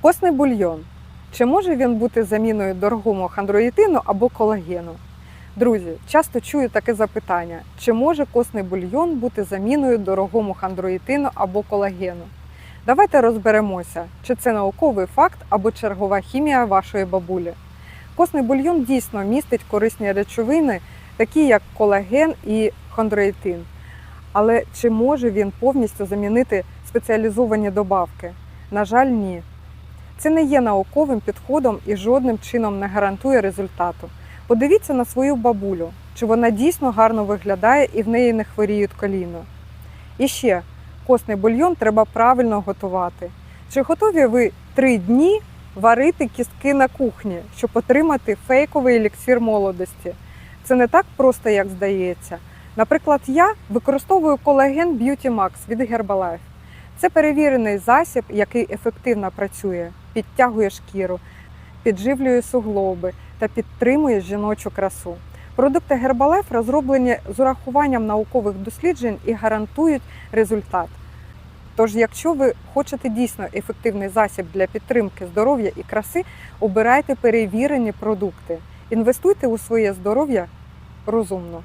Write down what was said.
Костний бульйон. Чи може він бути заміною дорогому хондроїтину або колагену? Друзі, часто чую таке запитання: чи може костний бульйон бути заміною дорогому хондроїтину або колагену? Давайте розберемося, чи це науковий факт або чергова хімія вашої бабулі. Костний бульйон дійсно містить корисні речовини, такі як колаген і хондроїтин. Але чи може він повністю замінити спеціалізовані добавки? На жаль, ні. Це не є науковим підходом і жодним чином не гарантує результату. Подивіться на свою бабулю, чи вона дійсно гарно виглядає і в неї не хворіють коліна. І ще костний бульйон треба правильно готувати. Чи готові ви три дні варити кістки на кухні, щоб отримати фейковий еліксир молодості? Це не так просто, як здається. Наприклад, я використовую колаген Beauty Max від Herbalife. Це перевірений засіб, який ефективно працює, підтягує шкіру, підживлює суглоби та підтримує жіночу красу. Продукти Herbalife розроблені з урахуванням наукових досліджень і гарантують результат. Тож, якщо ви хочете дійсно ефективний засіб для підтримки здоров'я і краси, обирайте перевірені продукти. Інвестуйте у своє здоров'я розумно.